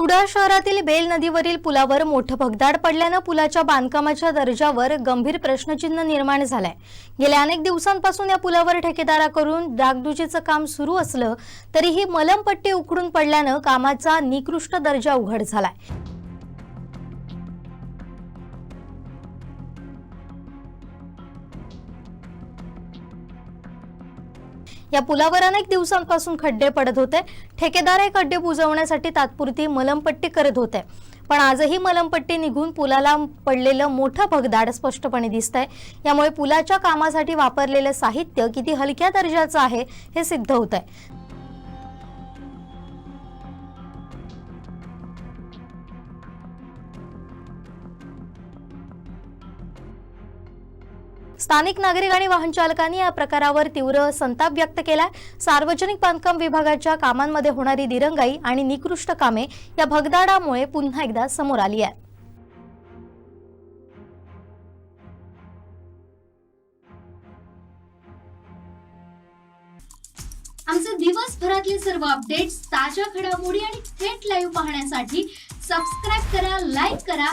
कुडाळ शहरातील बेल नदीवरील पुलावर मोठं भगदाड पडल्यानं पुलाच्या बांधकामाच्या दर्जावर गंभीर प्रश्नचिन्ह निर्माण झालंय. गेल्या अनेक दिवसांपासून या पुलावर ठेकेदाराकडून डागडुजीचं काम सुरू असलं तरीही मलमपट्टी उखडून पडल्यानं कामाचा निकृष्ट दर्जा उघड झालाय. या पुलावर अनेक दिवसांपासून खड्डे पडत होते. ठेकेदार हे खड्डे बुजवण्यासाठी तात्पुरती मलमपट्टी करत होते. पण आजही मलमपट्टी निघून पुलाला पडलेलं मोठं भगदाड स्पष्टपणे दिसतंय. यामुळे पुलाच्या कामासाठी वापरलेलं साहित्य किती हलक्या दर्जाचं आहे हे सिद्ध होत आहे स्थानिक नागरिक आणि वाहन चालकांनी या प्रकारावर तीव्र संताप व्यक्त केलाय. सार्वजनिक बांधकाम विभागाच्या कामांमध्ये होणारी दिरंगाई आणि निकृष्ट कामे या भगदाडामुळे पुन्हा एकदा समोर आली आहे. आमचे दिवसभरातले सर्व अपडेट्स ताज्या घडामोडी आणि थेट लाईव्ह पाहण्यासाठी सबस्क्राईब करा लाईक करा